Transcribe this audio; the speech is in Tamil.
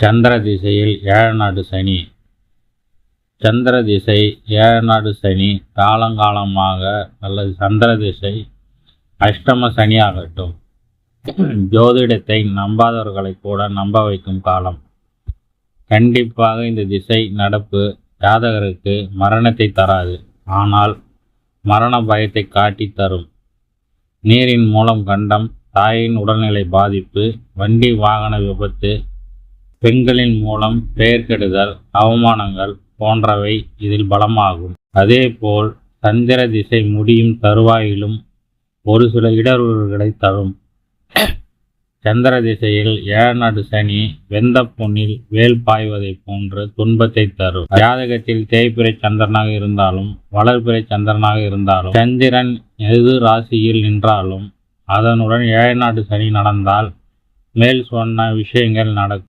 சந்திர திசையில் ஏழநாடு சனி. சந்திர திசை ஏழநாடு சனி. காலங்காலமாக அல்லது சந்திர திசை அஷ்டம சனியாகட்டும் ஜோதிடத்தை நம்பாதவர்களை கூட நம்ப வைக்கும் காலம். கண்டிப்பாக இந்த திசை நடப்பு ஜாதகருக்கு மரணத்தை தராது. ஆனால் மரண பயத்தை காட்டி தரும். நீரின் மூலம் கண்டம் தாயின் உடல்நிலை பாதிப்பு வண்டி வாகன விபத்து பெண்களின் மூலம் பெயர் கெடுதல் அவமானங்கள் போன்றவை இதில் பலமாகும். அதேபோல் சந்திர திசை முடியும் தருவாயிலும் ஒரு சில இடர்வுகளை தரும். சந்திர திசையில் ஏழநாடு சனி வெந்த பொன்னில் வேல் பாய்வதைப் போன்று துன்பத்தை தரும். ஜாதகத்தில் தேய்பிறை சந்திரனாக இருந்தாலும் வளர்பிறை சந்திரனாக இருந்தாலும் சந்திரன் எது ராசியில் நின்றாலும் அதனுடன் ஏழநாடு சனி நடந்தால் மேல் சொன்ன விஷயங்கள் நடக்கும்.